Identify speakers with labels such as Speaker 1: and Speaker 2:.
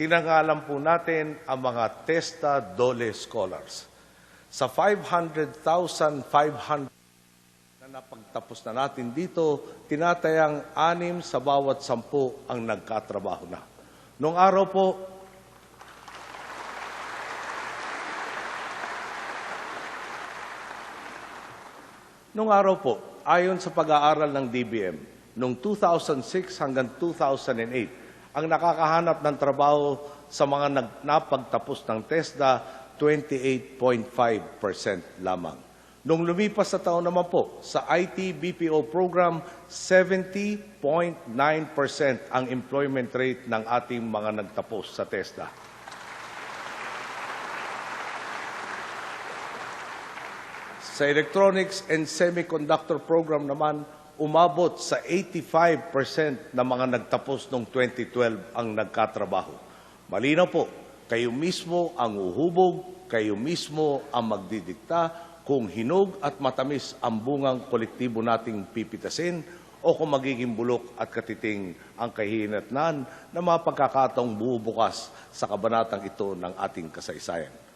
Speaker 1: tinangalan po natin ang mga Testa Dole Scholars. Sa 500,500 na napagtapos na natin dito, tinatayang anim sa bawat sampu ang nagkatrabaho na. Noong araw po, Noong araw po, ayon sa pag-aaral ng DBM, noong 2006 hanggang 2008, ang nakakahanap ng trabaho sa mga napagtapos ng TESDA, 28.5% lamang. Nung lumipas sa taon naman po, sa IT BPO program, 70.9% ang employment rate ng ating mga nagtapos sa TESDA. Sa Electronics and Semiconductor Program naman, umabot sa 85% ng mga nagtapos noong 2012 ang nagkatrabaho. Malinaw po, kayo mismo ang uhubog, kayo mismo ang magdidikta kung hinog at matamis ang bungang kolektibo nating pipitasin o kung magiging bulok at katiting ang kahinatnan na mga pagkakataong bubukas sa kabanatang ito ng ating kasaysayan.